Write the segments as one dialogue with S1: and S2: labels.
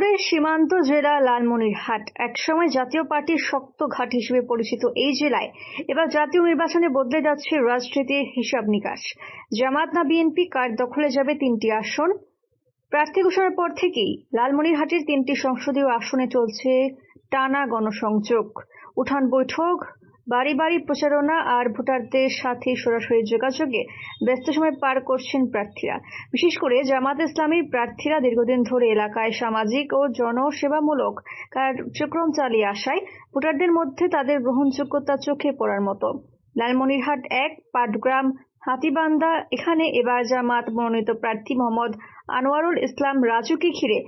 S1: উত্তরের সীমান্ত জেলা লালমনিরহাট। একসময় জাতীয় পার্টির শক্ত ঘাট হিসেবে পরিচিত এই জেলায় এবার জাতীয় নির্বাচনে বদলে যাচ্ছে রাজনীতির হিসাব নিকাশ। জামাত না বিএনপি, কার দখলে যাবে তিনটি আসন? প্রার্থী ঘোষণার পর থেকেই লালমনিরহাটের তিনটি সংসদীয় আসনে চলছে টানা গণসংযোগ। উঠান বৈঠক বাড়ি বাড়ি প্রচারণা আর ভোটারদের সাথে সরাসরি যোগাযোগে ব্যস্ত সময় পার করছেন প্রার্থীরা। বিশেষ করে জামাত ইসলামীর প্রার্থীরা দীর্ঘদিন ধরে এলাকায় সামাজিক ও জনসেবামূলক কার্যক্রম চালিয়ে আসায় ভোটারদের মধ্যে তাদের গ্রহণযোগ্যতা চোখে পড়ার মতো। লালমনিরহাট এক, পাটগ্রাম হাতিবান্দা এখানে এবার জামাত মনোনীত প্রার্থী মোহাম্মদ আনোয়ারুল ইসলাম রাজুকে ঘিরে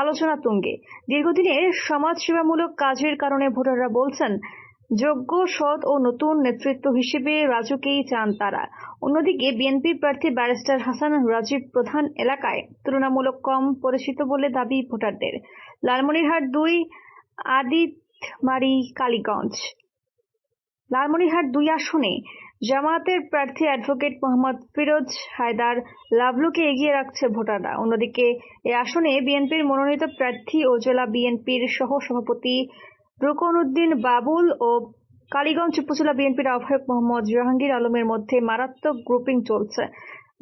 S1: আলোচনা তুঙ্গে। দীর্ঘদিনের সমাজসেবামূলক কাজের কারণে ভোটাররা বলছেন যোগ্য, সৎ ও নতুন নেতৃত্ব হিসেবে রাজুকেই চান তারা। অন্যদিকে বিএনপি প্রার্থী ব্যারিস্টার হাসান রাজীব প্রধান এলাকায় তুলনামূলক কম পরিচিত বলে দাবি ভোটারদের। লালমনিরহাট দুই, আদিতমারি, কালীগঞ্জ। লালমনিরহাট দুই আসনে জামায়াতের প্রার্থী অ্যাডভোকেট মোহাম্মদ ফিরোজ হায়দার লাভলুকে এগিয়ে রাখছে ভোটাররা। অন্যদিকে এ আসনে বিএনপির মনোনীত প্রার্থী ও জেলা বিএনপির সহ সভাপতি রুকনউদ্দিন বাবুল ও কালীগঞ্জ উপজেলা বিএনপির আহ্বায়ক মোহাম্মদ জাহাঙ্গীর আলমের মধ্যে মারাত্মক গ্রুপিং চলছে।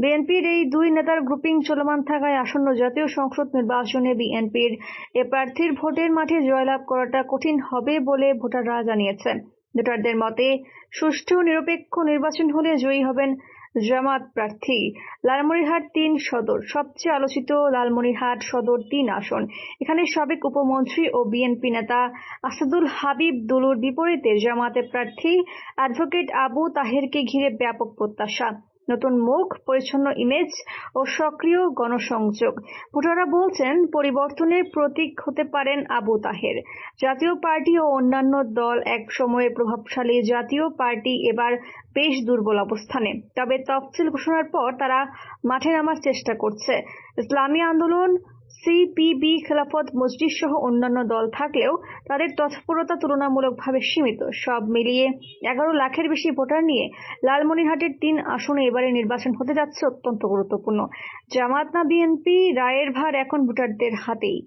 S1: বিএনপির এই দুই নেতার গ্রুপিং চলমান থাকায় আসন্ন জাতীয় সংসদ নির্বাচনে বিএনপির এ প্রার্থীর ভোটের মাঠে জয়লাভ করাটা কঠিন হবে বলে ভোটাররা জানিয়েছেন। ভোটারদের মতে, সুষ্ঠু, নিরপেক্ষ নির্বাচন হলে জয়ী হবেন জামাত প্রার্থী, লালমনিরহাট তিন সদর, সবচেয়ে আলোচিত লালমনিরহাট সদর তিন আসন। এখানে সাবেক উপমন্ত্রী ও বিএনপি নেতা আসাদুল হাবিব দুলুর বিপরীতে জামাতের প্রার্থী অ্যাডভোকেট আবু তাহেরকে ঘিরে ব্যাপক প্রত্যাশা। নতুন মুখ, পরিচ্ছন্ন ইমেজ ও সক্রিয় গণসংযোগ। ভোটাররা বলছেন, পরিবর্তনের প্রতীক হতে পারেন আবু তাহের। জাতীয় পার্টি ও অন্যান্য দল এক সময়ে প্রভাবশালী জাতীয় পার্টি এবার বেশ দুর্বল অবস্থানে। তবে তফসিল ঘোষণার পর তারা মাঠে নামার চেষ্টা করছে। ইসলামী আন্দোলন সিপিবি খেলাফত মসজিদ সহ অন্যান্য দল থাকলেও তাদের তৎপরতা তুলনামূলকভাবে সীমিত। সব মিলিয়ে এগারো লাখের বেশি ভোটার নিয়ে লালমনিরহাটের তিন আসনে এবারে নির্বাচন হতে যাচ্ছে অত্যন্ত গুরুত্বপূর্ণ। জামাত না বিএনপি রায়ের ভার এখন ভোটারদের হাতেই।